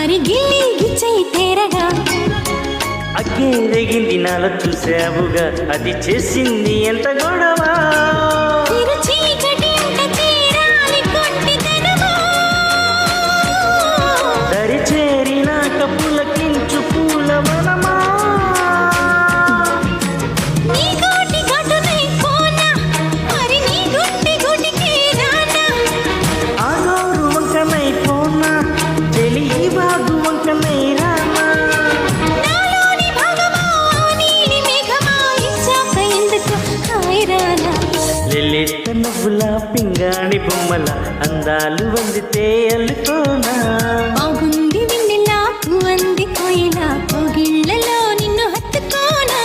మరి గిల్లి గిచ్చై తేరగా. అగ్గే రేగింది నాలో చూసావుగా అది చేసింది ఎంత గొడవ? లిలిత నువ్వుల పింగాణి బొమ్మల అందాలు వందితే అల్లుకోనా బాగుంది వెన్నెలా పువ్వంది కోయిలా కోగిళ్ళలో నిన్ను హత్తుకోనా